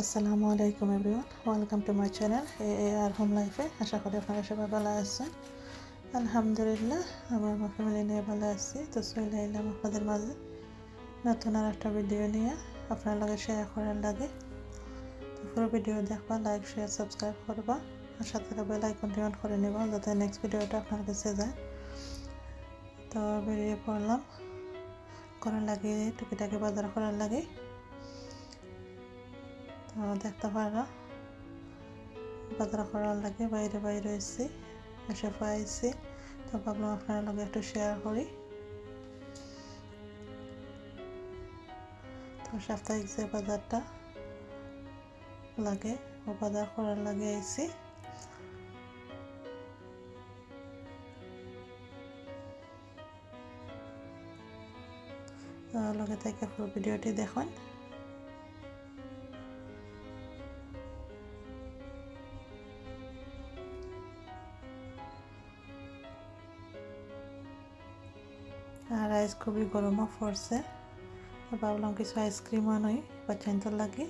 আসসালামু আলাইকুম everyone, welcome to my channel A A R home লাইফে। আশা করি আপনারা সবাই ভালো আছেন। আলহামদুলিল্লাহ আমি আমার ফ্যামিলি নিয়ে ভালো আছি। তো চলে এলাম আপনাদের মাঝে নতুন আর একটা ভিডিও নিয়ে। আপনার লগে শেয়ার করার লাগে। তো পুরো ভিডিও দেখবা লাইক শেয়ার সাবস্ক্রাইব করবা। আর সাথে বেল আইকনটি অন করে নেবা, যাতে নেক্সট ভিডিওটা আপনার কাছে যায়। তো বেরিয়ে পড়লাম। করার লাগে, টুকিটাকি বাজার করার লাগে। তো দেখতে পারা বাজার করার লাগে, বাইরে বাইরে এসেছি এসে পাইছি। তো ভাবলাম আপনার লগে একটু শেয়ার করি। তো সাপ্তাহিক যে বাজারটা লাগে, ও বাজার করার লাগে আইছি। লগে থেকে ভিডিওটি দেখুন। খুবই গরমও পড়ছে তো ভাবলাম কিছু আইসক্রিমও নই বাচ্চাইন্তর লাগে।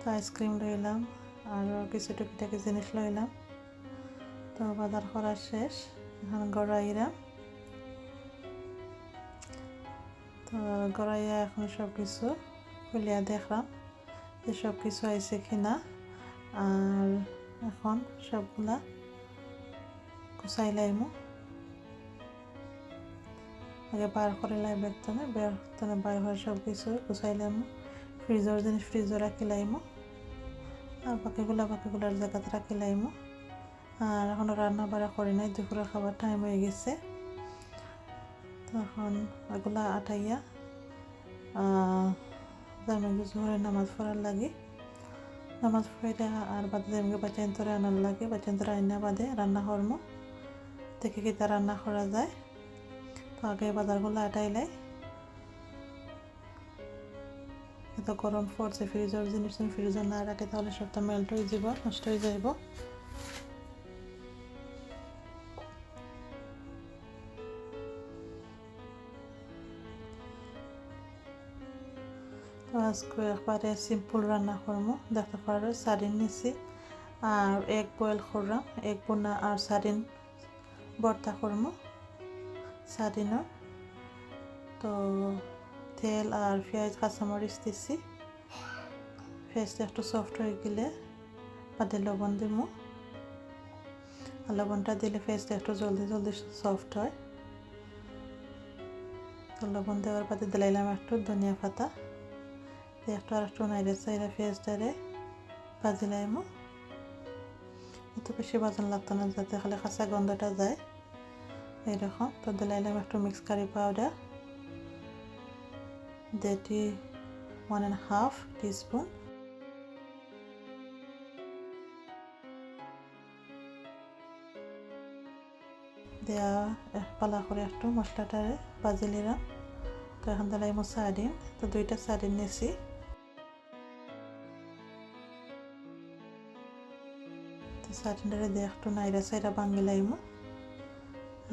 তো আইসক্রিম লইলাম আর কিছু টুকিটাকি জিনিস লইলাম তো বাজার করা শেষ, এখন গড়াইরা তো গড়াইয়া এখন সব কিছু খুলিয়া দেখলাম যে সব কিছু আইসে কিনা। আর এখন সবগুলা গুছাই লাইমু। আগে বার করে লাই বেগতনে বেগতনে বার হয়ে সব কিছু গুছাই লাইমু ফ্রিজর জিনিস ফ্রিজে রাখি লাইমু। আর বাকিগুলা বাকিগুলার জায়গাতে রাখি লাইমু। আর এখনও রান্না বাড়া করি নাই, দুপুরের খাবার টাইম হয়ে গেছে। তখন এগুলা আটাইয়া জামাই জোহরে নামাজ পড়ার লাগে। নামাজ পড়ে আর বাদে জামিকে বাচ্চান্তরে আনার লাগে বাচ্চান্তরে আইনা বাদে রান্না করমো। দেখে কিতা রান্না করা যায়। আগে বাজারগুলো আটাইলাই এত গরম পড়ছে ফ্রিজের জিনিস তুমি ফ্রিজে না রাখে, তাহলে সবটা মেল্ট হয়ে যাব নষ্ট হয়ে যাইব। আজকে একবারে সিম্পল রান্না করব। দেখতে পারো সারিন নিছি, আর এগ বয়েল করলাম। এগ বোনা আর সারিন ভর্তা করব। সারিনের তো তেল আর পেঁয়াজ, কাঁচামরিচ দিছি। পেঁয়াজটা একটু সফট হয়ে গেলে বাদে লবণ দিব লবণটা দিলে পেঁয়াজটা একটু জলদি জলদি সফট হয়। তো লবণ দেওয়ার বাদে দিলাইলাম একটু ধনিয়া পাতা। দিয়ে একটু আর একটু নাইরে চাইরে পেঁয়াজটারে ভাজিলাইমো। এত বেশি বাজান লাগতো না, যাতে খালি কাঁচা গন্ধটা যায়। এইরকম তো দিলাইলাম একটু মিক্স কারি পাউডার যেটি ওয়ান অ্যান্ড হাফ টিস্পুন দেওয়া পালা করে একটু মশলাটারে বাজি নিলাম। তো এখন দিলাম সার্ডিন তো দুইটা সার্ডিন নিয়েছি তো সার্ডিনটারে দিয়ে একটু নাইরা সাইরা ভাঙি লাইমো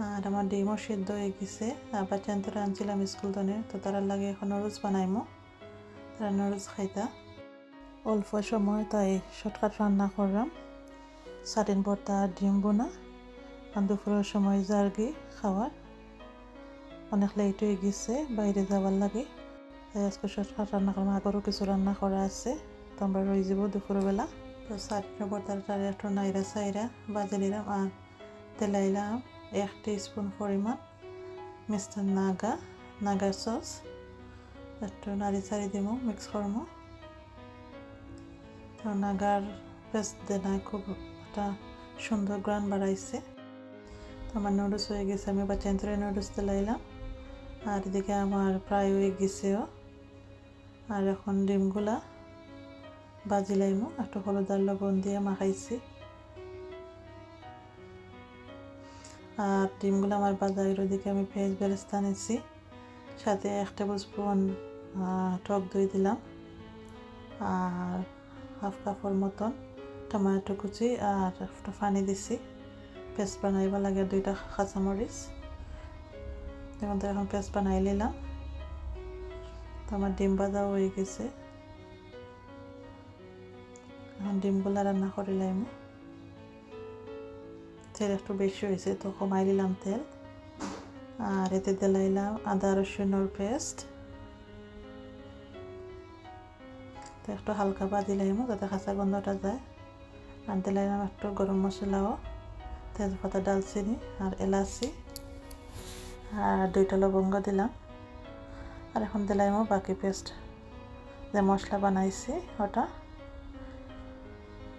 আর আমার ডিমও সিদ্ধ হয়ে গেছে। আবার চান্তরা আনছিলাম স্কুল দনে তো তারা লাগে এখন নুডলস বানাইমো। তারা নুডলস খাইতা। অল্প সময় তাই শর্টকাট রান্না করলাম। সাটিন ভর্তা ডিম বোনা। দুপুরের সময় জার্গি খাওয়ার। অনেক লেট হয়ে গেছে, বাইরে যাবার লাগে। তাই আজকে শর্টকাট রান্না করলাম। আগরও কিছু রান্না করা আছে, তো আমরা রয়ে যাব দুপুরবেলা। তো সাটিন ভর্তাটা একটু নাইরা সাইরা বাজে নিলাম আর তেলাইলাম এক স্পুন পরিমাণ মিস্টার নাগা নাগার সস, একটু নাড়ি চাড়ি দিব মিক্স করব তো নাগার পেস্ট দেনা খুব একটা সুন্দর গ্রান বাড়াইছে। তো আমার নুডলস হয়ে গেছে, আমি বাচ্চান্তরে নুডলস দিলাইলাম আর এদিকে আমার প্রায় হয়ে গেছেও। আর এখন ডিমগুলা বাজিলাইমো একটু হলুদ আর লবণ দিয়ে মাখাইছি। আর ডিমগুলো আমার বাজারের ওদিকে আমি ভেজ বেরেস্তা নিচ্ছি সাথে এক টেবিল স্পুন টক দই দিলাম। আর হাফ কাপের মতন টমেটো কুচি আর একটু পানি দিছি। পেস্ট বানাইব লাগে দুইটা কাঁচামরিচ। তো এখন পেস্ট বানাই নিলাম। তো আমার ডিম ভাজাও হয়ে গেছে। এখন ডিমগুলা রান্না করে লাইম। তেল একটু বেশি হয়েছে, তো কমাই দিলাম তেল। আর এতে দিলাইলাম আদা রসুনের পেস্ট তো একটু হালকা বাদি লাইমো যাতে কাঁচা গন্ধটা যায়। আর দিলাইলাম একটু গরম মশলাও, তেজপাতা, ডালচিনি আর এলাচি। আর দুইটা লবঙ্গ দিলাম। আর এখন দিলাইমো বাকি পেস্ট যে মশলা বানাইছি ওটা,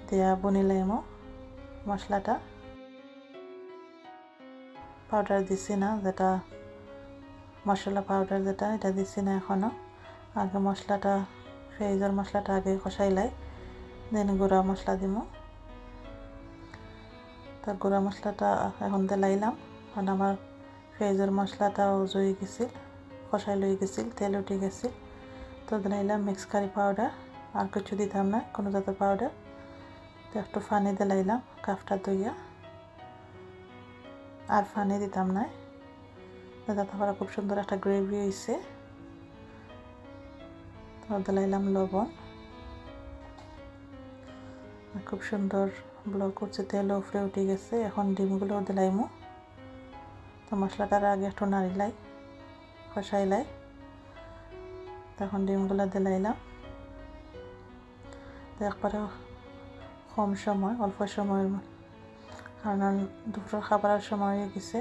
দিয়া বনিলাইমো মশলাটা। পাউডার দিছি না, যেটা মশলা পাউডার যেটা, এটা দিছি না এখনও আগে মশলাটা, ফ্রেজের মশলাটা আগে কষাই কষাইলাই দেন গুঁড়া মশলা দিব তা গুঁড়া মশলাটা এখন দিলাইলাম, কারণ আমার ফ্রেজের মশলাটাও জয়ে গেছিল, কষাই লই গেছিল, তেল উঠে গেছিল। তো দিলাইলাম মিক্স কারি পাউডার আর কিছু দিতাম না, কোনো জাতের পাউডার তো একটু ফানি দিলাইলাম, কাফটা দইয়া আর ফানি দিতাম না। দাদা তারপরে খুব সুন্দর একটা গ্রেভি হয়েছে তো দিলাইলাম লবণ। খুব সুন্দর ব্লক করছে তেল উপরে উঠে গেছে। এখন ডিমগুলো দিলাইমু। তো মশলাটার আগে একটু নাড়িলাই, কষাইলাই। তখন ডিমগুলো দিলাইলাম। তো একবারে কম সময়, অল্প সময়ের কারণ দুপুরের খাবারের সময় হয়ে গেছে।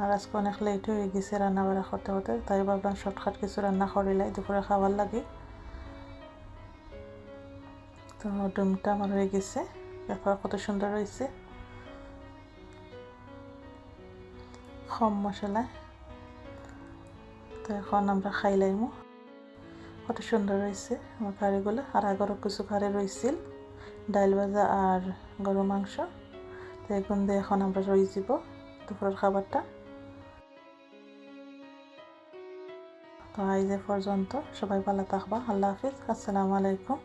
আর আজকে অনেক লেট হয়ে গেছে রান্না বাড়া করতে করতে তাই ভাবলাম শর্টকাট কিছু রান্না করিলাই দুপুরে খাবার লাগে। তো ডিমটা আমার হয়ে গেছে। দেখো কত সুন্দর হয়েছে কম মশলা তো এখন আমরা খাই খাইলাইমো কত সুন্দর হয়েছে আমার কারিগুলো আর আগরও কিছু কারি রয়েছিল ডাইল ভাজা আর গরু মাংস। তো এখন দিয়ে এখন আমরা রয়ে যাব দুপুরের খাবারটা। তো এ পর্যন্ত সবাই ভালো থাকবা, আল্লাহ হাফিজ, আসসালামু আলাইকুম।